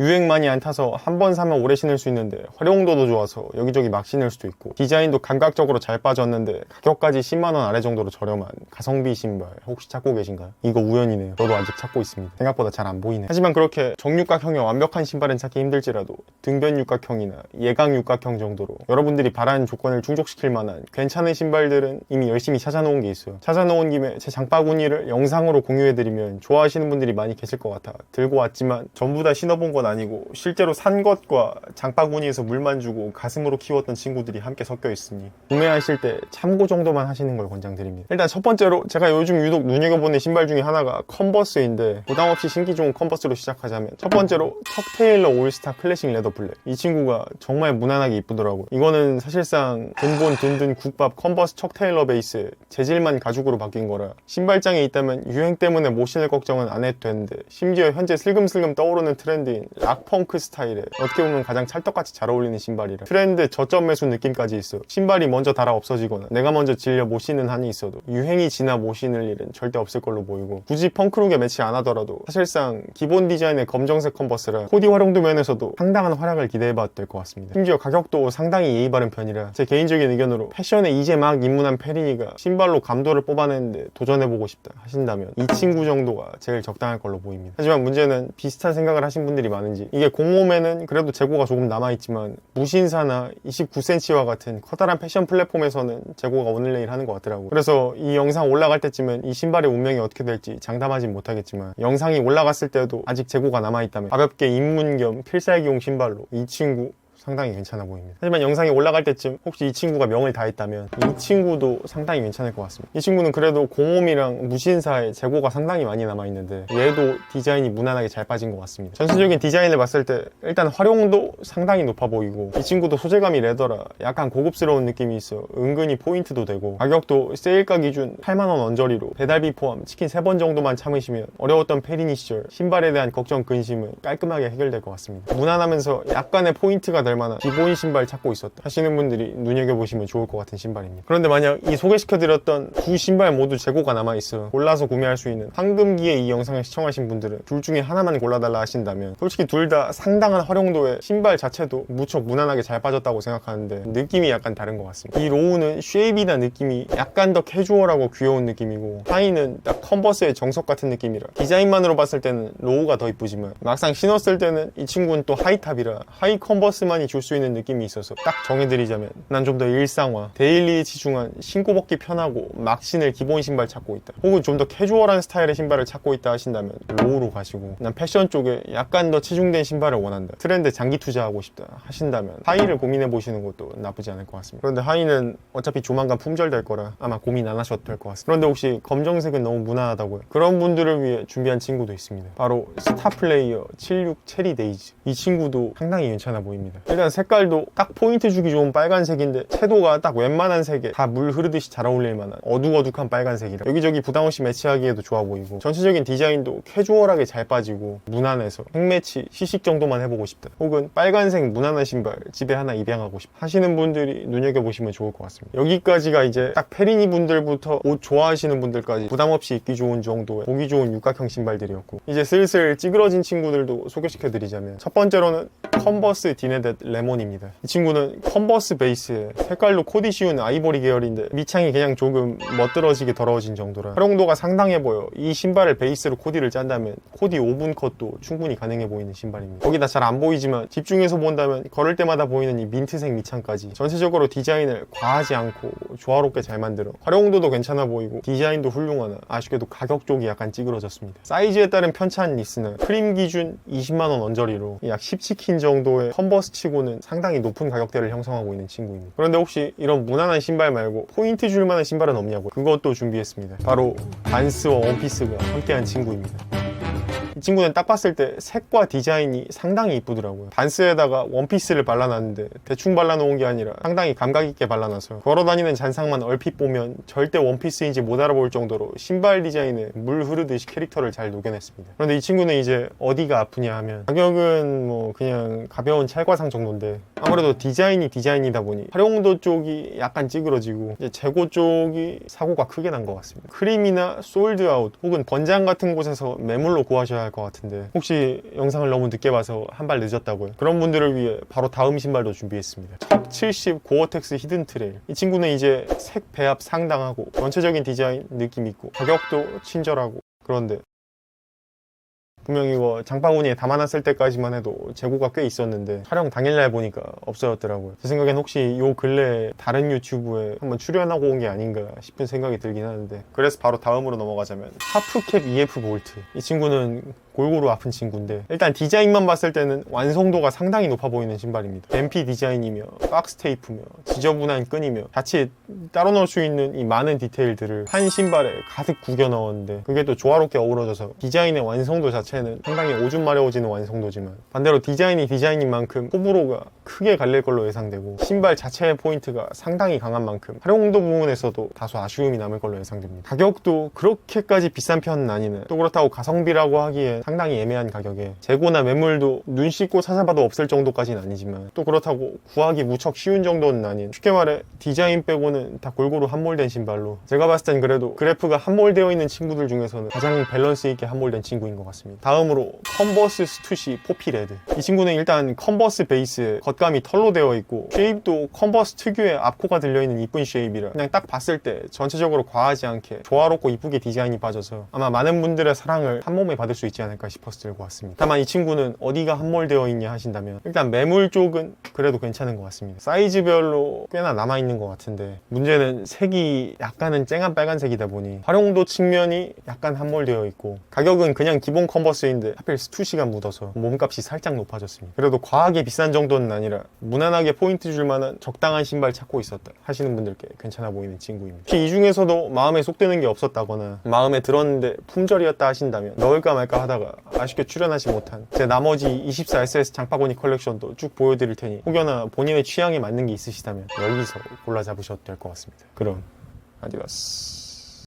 유행 많이 안 타서 한 번 사면 오래 신을 수 있는데 활용도도 좋아서 여기저기 막 신을 수도 있고 디자인도 감각적으로 잘 빠졌는데 가격까지 10만원 아래 정도로 저렴한 가성비 신발 혹시 찾고 계신가요? 이거 우연이네요. 저도 아직 찾고 있습니다. 생각보다 잘 안 보이네 하지만 그렇게 정육각형의 완벽한 신발은 찾기 힘들지라도 등변 육각형이나 예각 육각형 정도로 여러분들이 바라는 조건을 충족시킬 만한 괜찮은 신발들은 이미 열심히 찾아놓은 게 있어요. 찾아놓은 김에 제 장바구니를 영상으로 공유해드리면 좋아하시는 분들이 많이 계실 것 같아 들고 왔지만 전부 다 신어본 건 아니고 실제로 산 것과 장바구니에서 물만 주고 가슴으로 키웠던 친구들이 함께 섞여 있으니 구매하실 때 참고 정도만 하시는 걸 권장드립니다. 일단 첫 번째로 제가 요즘 유독 눈여겨보는 신발 중에 하나가 컨버스인데 부담 없이 신기 좋은 컨버스로 시작하자면 첫 번째로 턱테일러 올스타 클래식 레더 블랙. 이 친구가 정말 무난하게 이쁘더라고요. 이거는 사실상 근본 든든 국밥 컨버스 척테일러 베이스에 재질만 가죽으로 바뀐 거라 신발장에 있다면 유행 때문에 못 신을 걱정은 안 해도 되는데 심지어 현재 슬금슬금 떠오르는 트렌드인 락펑크 스타일에 어떻게 보면 가장 찰떡같이 잘 어울리는 신발이라 트렌드 저점 매수 느낌까지 있어요 신발이 먼저 달아 없어지거나 내가 먼저 질려 못 신는 한이 있어도 유행이 지나 못 신을 일은 절대 없을 걸로 보이고 굳이 펑크룩에 매치 안 하더라도 사실상 기본 디자인의 검정색 컨버스라 코디 활용도 면에서도 상당한 활약을 기대해봐도 될 것 같습니다. 심지어 가격도 상당히 예의 바른 편이라 제 개인적인 의견으로 패션에 이제 막 입문한 페리니가 신발로 감도를 뽑아내는데 도전해보고 싶다 하신다면 이 친구 정도가 제일 적당할 걸로 보입니다. 하지만 문제는 비슷한 생각을 하신 분들이 많 은지. 이게 공홈에는 그래도 재고가 조금 남아있지만 무신사나 29cm와 같은 커다란 패션 플랫폼에서는 재고가 오늘 내일 하는 것 같더라고요 그래서 이 영상 올라갈 때쯤엔 이 신발의 운명이 어떻게 될지 장담하진 못하겠지만 영상이 올라갔을 때도 아직 재고가 남아있다면 가볍게 입문 겸 필살기용 신발로 이 친구 상당히 괜찮아 보입니다. 하지만 영상이 올라갈 때쯤 혹시 이 친구가 명을 다했다면 이 친구도 상당히 괜찮을 것 같습니다. 이 친구는 그래도 공홈이랑 무신사의 재고가 상당히 많이 남아있는데 얘도 디자인이 무난하게 잘 빠진 것 같습니다. 전체적인 디자인을 봤을 때 일단 활용도 상당히 높아 보이고 이 친구도 소재감이 레더라 약간 고급스러운 느낌이 있어 은근히 포인트도 되고 가격도 세일가 기준 8만원 언저리로 배달비 포함 치킨 3번 정도만 참으시면 어려웠던 페리니 시절 신발에 대한 걱정 근심은 깔끔하게 해결될 것 같습니다. 무난하면서 약간의 포인트가 될 만한 기본 신발 찾고 있었다 하시는 분들이 눈여겨보시면 좋을 것 같은 신발입니다. 그런데 만약 이 소개시켜드렸던 두 신발 모두 재고가 남아있어 골라서 구매할 수 있는 황금기에 이 영상을 시청하신 분들은 둘 중에 하나만 골라달라 하신다면 솔직히 둘 다 상당한 활용도에 신발 자체도 무척 무난하게 잘 빠졌다고 생각하는데 느낌이 약간 다른 것 같습니다. 이 로우는 쉐입이나 느낌이 약간 더 캐주얼하고 귀여운 느낌이고 하이는 딱 컨버스의 정석 같은 느낌이라 디자인만으로 봤을 때는 로우가 더 이쁘지만 막상 신었을 때는 이 친구는 또 하이탑이라 하이 컨버스만 이 줄 수 있는 느낌이 있어서 딱 정해드리자면 난 좀 더 일상화 데일리에 치중한 신고 벗기 편하고 막 신을 기본 신발 찾고 있다. 혹은 좀 더 캐주얼한 스타일의 신발을 찾고 있다 하신다면 로우로 가시고 난 패션 쪽에 약간 더 치중된 신발을 원한다. 트렌드 장기 투자하고 싶다 하신다면 하이를 고민해 보시는 것도 나쁘지 않을 것 같습니다. 그런데 하이는 어차피 조만간 품절될 거라 아마 고민 안 하셔도 될 것 같습니다. 그런데 혹시 검정색은 너무 무난하다고요? 그런 분들을 위해 준비한 친구도 있습니다. 바로 스타 플레이어 76 체리 데이즈. 이 친구도 상당히 괜찮아 보입니다 일단 색깔도 딱 포인트 주기 좋은 빨간색인데 채도가 딱 웬만한 색에 다 물 흐르듯이 잘 어울릴 만한 어둑어둑한 빨간색이라 여기저기 부담 없이 매치하기에도 좋아 보이고 전체적인 디자인도 캐주얼하게 잘 빠지고 무난해서 색매치 시식 정도만 해보고 싶다. 혹은 빨간색 무난한 신발 집에 하나 입양하고 싶다. 하시는 분들이 눈여겨보시면 좋을 것 같습니다. 여기까지가 이제 딱 페리니 분들부터 옷 좋아하시는 분들까지 부담 없이 입기 좋은 정도의 보기 좋은 육각형 신발들이었고 이제 슬슬 찌그러진 친구들도 소개시켜 드리자면 첫 번째로는 컨버스 디네 댓 레몬입니다. 이 친구는 컨버스 베이스에 색깔도 코디 쉬운 아이보리 계열인데 밑창이 그냥 조금 멋들어지게 더러워진 정도라 활용도가 상당해 보여. 이 신발을 베이스로 코디를 짠다면 코디 5분 컷도 충분히 가능해 보이는 신발입니다. 거기다 잘 안 보이지만 집중해서 본다면 걸을 때마다 보이는 이 민트색 밑창까지 전체적으로 디자인을 과하지 않고 조화롭게 잘 만들어 활용도도 괜찮아 보이고 디자인도 훌륭하나 아쉽게도 가격 쪽이 약간 찌그러졌습니다. 사이즈에 따른 편차는 있으나 크림 기준 20만원 언저리로 약 10치킨 정도의 컨버스 치고는 상당히 높은 가격대를 형성하고 있는 친구입니다. 그런데 혹시 이런 무난한 신발 말고 포인트 줄 만한 신발은 없냐고요 그것도 준비했습니다. 바로 반스와 원피스가 함께한 친구입니다 이 친구는 딱 봤을 때 색과 디자인이 상당히 이쁘더라고요. 반스에다가 원피스를 발라놨는데 대충 발라놓은 게 아니라 상당히 감각있게 발라놔서 걸어다니는 잔상만 얼핏 보면 절대 원피스인지 못 알아볼 정도로 신발 디자인에 물 흐르듯이 캐릭터를 잘 녹여냈습니다. 그런데 이 친구는 이제 어디가 아프냐 하면 가격은 뭐 그냥 가벼운 찰과상 정도인데 아무래도 디자인이 디자인이다 보니 활용도 쪽이 약간 찌그러지고 재고 쪽이 사고가 크게 난 것 같습니다. 크림이나 솔드아웃 혹은 번장 같은 곳에서 매물로 구하셔야 할 것 같은데 혹시 영상을 너무 늦게 봐서 한 발 늦었다고요? 그런 분들을 위해 바로 다음 신발도 준비했습니다. top 70 고어텍스 히든 트레일. 이 친구는 이제 색 배합 상당하고 전체적인 디자인 느낌 있고 가격도 친절하고 그런데 분명 이거 장바구니에 담아놨을 때까지만 해도 재고가 꽤 있었는데 촬영 당일날 보니까 없어졌더라고요. 제 생각엔 혹시 요 근래 다른 유튜브에 한번 출연하고 온 게 아닌가 싶은 생각이 들긴 하는데 그래서 바로 다음으로 넘어가자면 하프캡 EF 볼트 이 친구는 골고루 아픈 친구인데 일단 디자인만 봤을 때는 완성도가 상당히 높아 보이는 신발입니다. 뱀피 디자인이며 박스 테이프며 지저분한 끈이며 자칫 따로 넣을 수 있는 이 많은 디테일들을 한 신발에 가득 구겨 넣었는데 그게 또 조화롭게 어우러져서 디자인의 완성도 자체는 상당히 오줌 마려워지는 완성도지만 반대로 디자인이 디자인인 만큼 호불호가 크게 갈릴 걸로 예상되고 신발 자체의 포인트가 상당히 강한 만큼 활용도 부분에서도 다소 아쉬움이 남을 걸로 예상됩니다. 가격도 그렇게까지 비싼 편은 아니네. 또 그렇다고 가성비라고 하기에 상당히 애매한 가격에 재고나 매물도 눈 씻고 찾아봐도 없을 정도까지는 아니지만 또 그렇다고 구하기 무척 쉬운 정도는 아닌 쉽게 말해 디자인 빼고는 다 골고루 함몰된 신발로 제가 봤을 땐 그래도 그래프가 함몰되어 있는 친구들 중에서는 가장 밸런스 있게 함몰된 친구인 것 같습니다. 다음으로 컨버스 스투시 포피레드 이 친구는 일단 컨버스 베이스에 겉감이 털로 되어 있고 쉐입도 컨버스 특유의 앞코가 들려있는 이쁜 쉐입이라 그냥 딱 봤을 때 전체적으로 과하지 않게 조화롭고 이쁘게 디자인이 빠져서 아마 많은 분들의 사랑을 한 몸에 받을 수 있지 않을까 싶어서 들고 왔습니다. 다만 이 친구는 어디가 함몰되어 있냐 하신다면 일단 매물 쪽은 그래도 괜찮은 것 같습니다. 사이즈별로 꽤나 남아있는 것 같은데 문제는 색이 약간은 쨍한 빨간색이다 보니 활용도 측면이 약간 함몰되어 있고 가격은 그냥 기본 컨버스인데 하필 스투시가 묻어서 몸값이 살짝 높아졌습니다. 그래도 과하게 비싼 정도는 아니 라 무난하게 포인트 줄 만한 적당한 신발 찾고 있었다 하시는 분들께 괜찮아 보이는 친구입니다. 특히 이 중에서도 마음에 속 드는 게 없었다거나 마음에 들었는데 품절이었다 하신다면 넣을까 말까 하다가 아쉽게 출연하지 못한 제 나머지 24SS 장바구니 컬렉션도 쭉 보여드릴 테니 혹여나 본인의 취향에 맞는 게 있으시다면 여기서 골라 잡으셔도 될 것 같습니다. 그럼 아디오스